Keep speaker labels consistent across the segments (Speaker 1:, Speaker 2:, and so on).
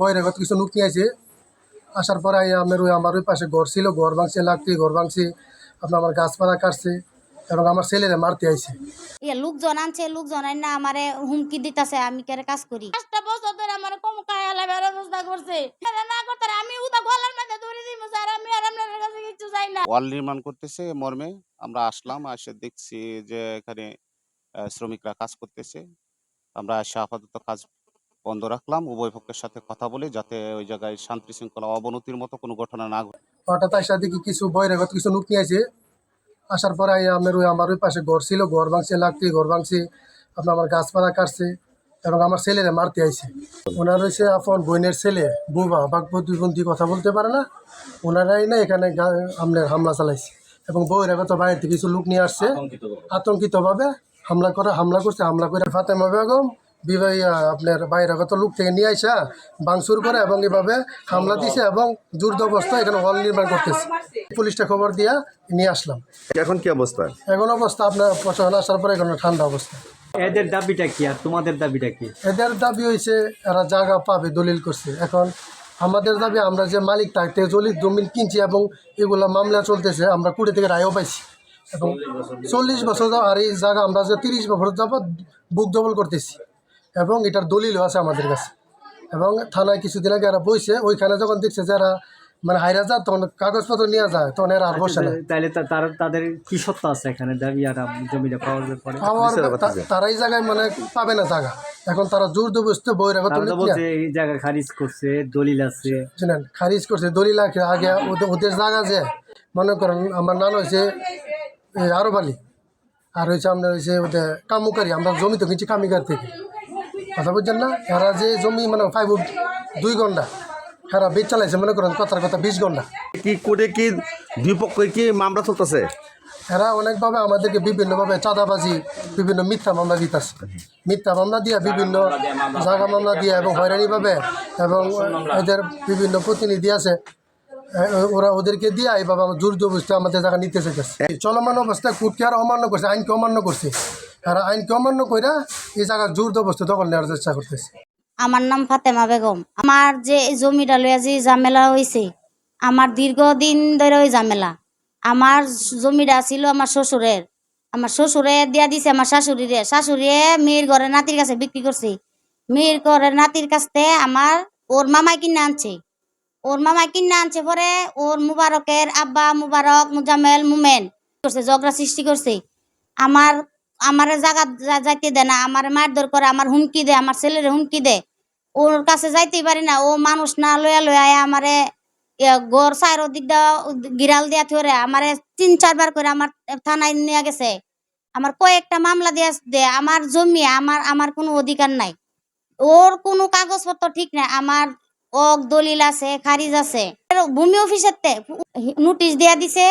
Speaker 1: বহিরাগত কিছু লোক নিয়ে আসে আসার পরে আমার ওই আমার ওই পাশে ঘর ছিল ঘর ভাঙছে লাকড়ি ঘর ভাঙছে। আপনার আমার গাছপালা কাটছে এবং আমার ছেলেরা মারতে আইছে।
Speaker 2: ইয়ে লোকজন আনছে লোকজন আইন না আমারে হুমকি দিতাছে আমি কেরে কাজ করি? পাঁচটা বছর ধরে আমার কম কায়া লাগার ব্যবস্থা করছে। এরা না করতে আমি উদা গলার মধ্যে ধরে দিব স্যার আমি আর আপনার কাছে কিছু চাই না।
Speaker 3: ওয়াল নির্মাণ করতেছে মর্মে আমরা আসলাম এসে দেখছি যে এখানে শ্রমিকরা কাজ করতেছে। আমরা এসে আপাতত কাজ বন্ধ রাখলাম। উভয় পক্ষের সাথে কথা বলে যাতে ওই জায়গায় শান্তি শৃঙ্খলা অবনতির মতো কোনো ঘটনা না ঘটে।
Speaker 1: হঠাৎ আসা দেখি কিছু বহিরাগত কিছু লোক নিয়ে আসে আসার পরে আমার ওই আমার ওই পাশে ঘর ছিল ঘর ভাঙছে লাকড়ি ঘর ভাঙছে। আপনার আমার গাছপালা কাটছে এবং আমার ছেলেরা মারতে আইছে। ওনার হচ্ছে আপন বোনের ছেলে বুবা বাক প্রতিবন্ধী কথা বলতে পারে না। ওনারাই না এখানে আপনার হামলা চালাইছে এবং বহিরাগত বাইরে থেকে কিছু লোক নিয়ে আসছে। আতঙ্কিতভাবে হামলা করে হামলা করছে হামলা করে ফাতেমা বেগম বিবাহ আপনার বাইরাগত লোক থেকে নিয়ে আসা বাংসুর করে এবং এভাবে হামলা দিছে এবং জোরদবস্থা এখানে হল নির্মাণ করতেছে। পুলিশটা খবর দিয়া নিয়ে আসলাম।
Speaker 4: এখন কি অবস্থা?
Speaker 1: এখন অবস্থা আপনার প্রশাসন আসার পরে এখন ঠান্ডা অবস্থা।
Speaker 5: এদের দাবিটা কি আর তোমাদের দাবিটা কি?
Speaker 1: এদের দাবি হয়েছে এরা জায়গা পাবে দলিল করছে। এখন আমাদের দাবি আমরা যে মালিক থাকতে জলির জমিন কিনছি এবং এগুলা মামলা চলতেছে আমরা কুড়ি থেকে রায়ও পাইছি। এবং চল্লিশ বছর আর এই জায়গা আমরা যে তিরিশ বছর যাবত বুক দখল করতেছি। এবং এটার দলিলও আছে আমাদের কাছে। এবং থানায় কিছুদিন আগে এরা বইছে ওইখানে যখন দেখছে যে এরা মানে হাইরা যায় তখন কাগজপত্র নিয়ে যায় তখন এরা আর বসে না।
Speaker 5: তাহলে তার তাদের কি সত্য আছে এখানে? দাবি আর জমিটা পাওয়ার পরে
Speaker 1: পাওয়ার
Speaker 4: কিসের ব্যাপার
Speaker 1: তা-
Speaker 4: আছে?
Speaker 1: তারা এই জায়গায় মানে পাবে না জায়গা। এখন তারা জোর দবস্তে বহিরাগত
Speaker 5: তারা তো বলছে এই জায়গা খারিজ করছে দলিল আছে।
Speaker 1: শুনেন খারিজ করছে দলিল আগে আগে ওদের ওদের জায়গা যে মনে করেন আমার নাম হয়েছে আরব আলী আর হয়েছে আপনার হয়েছে ওদের কামুকারি আমরা জমি তো কিনছি কামিকার থেকে। কথা বুঝছেন না? এরা যে জমি মানে ফাইভ দুই ঘণ্টা এরা বেচ চালাইছে মনে করেন কথার কথা বিশ ঘণ্টা
Speaker 4: কি করে কি দুই পক্ষে কি মামলা চলতেছে?
Speaker 1: এরা অনেকভাবে আমাদেরকে বিভিন্নভাবে চাঁদাবাজি বিভিন্ন মিথ্যা মামলা দিতেছে। মিথ্যা মামলা দিয়ে বিভিন্ন জায়গা মামলা দিয়ে এবং হয়রানিভাবে এবং এদের বিভিন্ন প্রতিনিধি আছে ওরা ওদেরকে দিয়ে এইভাবে জোর জবরদস্তি আমাদের জায়গা নিতে চাইতেছে। চলমান অবস্থায় কুটকে আর অমান্য করছে আইনকে অমান্য করছে। এরা আইনকে অমান্য এই জায়গা জোর জবরদস্তি দখল নেওয়ার চেষ্টা করতেছে।
Speaker 2: আমার নাম ফাতেমা বেগম। আমার যে জমিটা লইয়া যে ঝামেলা হয়েছে আমার দীর্ঘদিন ধরে ওই ঝামেলা। আমার জমিটা ছিল আমার শ্বশুরের। আমার শ্বশুরে দিয়া দিছে আমার শাশুড়িরে। শাশুড়িয়ে মেয়ের ঘরে নাতির কাছে বিক্রি করছে। মেয়ের ঘরের নাতির কাছে আমার ওর মামাই কিনে আনছে। ওর মামাই কিনে আনছে পরে ওর মুবারকের আব্বা মুবারক মুজামেল মুমেন করছে, ঝগড়া সৃষ্টি করছে। আমার আমার জায়গা যাইতে দেয় না, আমার মারধর করে, আমার হুমকি দেয়, আমার ছেলের হুমকি দেয়। ওর কাছে যাইতেই পারি না, ও মানুষ না লইয়া আয়া আমারে গড় সাইর দিক দা গিরাল দিয়া থরে আমারে তিন চারবার করে আমার থানায় নিয়ে গেছে। আমার কয়েকটা মামলা দিয়া দে আমার জমি, আমার আমার কোনো অধিকার নাই। ওর কোনো কাগজপত্র ঠিক নাই, আমার ওক দলিল আছে, খারিজ আছে। ভূমি অফিসের নোটিশ দিয়া দিছে,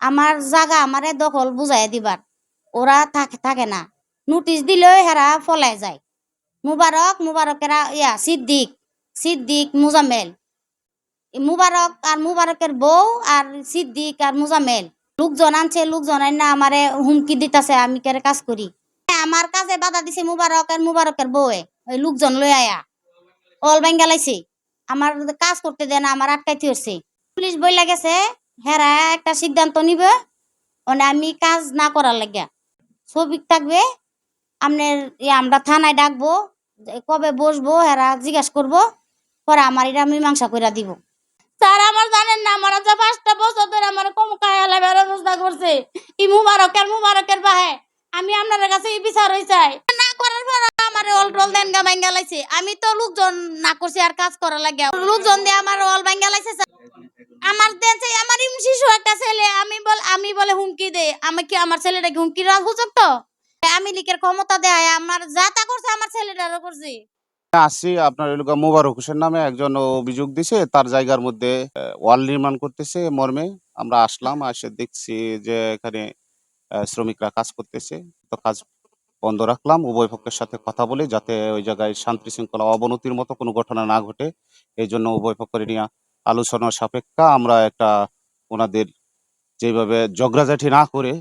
Speaker 2: আমার জায়গা আমারে দখল বুঝাই দিবার। ওরা থাকে থাকে না। নোটিশ দিলেও হেরা ফলায় যায়। মুবারক মুবারকেরা ইয়া, সিদ্দিক সিদ্দিক মুজামেল মুবারক আর মুবারকের বউ আর সিদ্দিক আর মুজামেল লোকজন আনছে, লোকজন না আমারে হুমকি দিতাছে, আমি কেরে কাজ করি? আমার কাজে বাধা দিছে মুবারক আর মুবারকের বউয়ে, ওই লোকজন লই আয়া। অল বেঙ্গালাইছে আমার কাজ করতে দেয় না, আমার আটকাইতে হচ্ছে পুলিশ বইলা গেছে, হেরা একটা সিদ্ধান্ত নিবে মানে আমি কাজ না করার লাগিয়া। শ্রমিক থাকবে। আপনার ইয়ে আমরা থানায় ডাকবো কবে বসবো এরা জিজ্ঞাসা করব, পরে আমার এটা মীমাংসা করে দিব। স্যার, আমার জানেন না, আমার যে পাঁচটা বছর ধরে আমার কম কায়ালা ব্যবস্থা করছে। ই মুবারকের মুবারকের বাহে। আমি আপনার কাছে এই বিচার হয়ে চাই। না করার পর আমার অল টল দেন গা ভাঙ্গা লাইছে। আমি তো লোকজন না করছি আর কাজ করা লাগে। লোকজন দিয়ে আমার অল ভাঙ্গা লাইছে। আমার দেন আমার ইম শিশু একটা ছেলে আমি বলে হুমকি দে আমি কি আমার ছেলেটাকে হুমকি রাখ হুজব তো? আমি লিখের ক্ষমতা দেয় আমার যা তা করছে আমার ছেলেটারও করছে।
Speaker 3: আসছি আপনার এলাকা মোবারক হোসেন নামে একজন অভিযোগ দিছে, তার জায়গার মধ্যে ওয়াল নির্মাণ করতেছে মর্মে। আমরা আসলাম এসে দেখছি যে এখানে শ্রমিকরা কাজ করতেছে। তো কাজ বন্ধ রাখলাম, উভয় পক্ষের সাথে কথা বলে, যাতে ওই জায়গায় শান্তি শৃঙ্খলা অবনতির মতো কোনো ঘটনা না ঘটে। এই জন্য উভয় পক্ষের নিয়ে আলোচনার সাপেক্ষা আমরা একটা ওনাদের যেভাবে ঝগড়াঝাটি না করে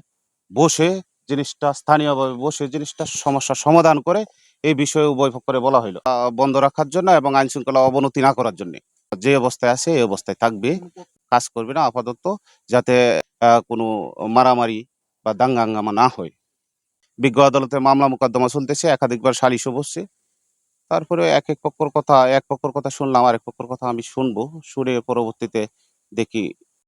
Speaker 3: বসে জিনিসটা, স্থানীয়ভাবে বসে জিনিসটা সমস্যা সমাধান করে এই বিষয়ে উভয় পক্ষরে বলা হইল। বন্ধ রাখার জন্য এবং আইন শৃঙ্খলা অবনতি না করার জন্য। যে অবস্থায় আছে এই অবস্থায় থাকবে, কাজ করবে না আপাতত, যাতে কোনো মারামারি বা দাঙ্গা হাঙ্গামা না হয়। বিজ্ঞ আদালতে মামলা মোকদ্দমা চলতেছে, একাধিকবার সালিশও বসছে। তারপরে এক এক পক্ষর কথা, এক পক্ষর কথা শুনলাম আর এক পক্ষর কথা আমি শুনব, শুনে পরবর্তীতে দেখি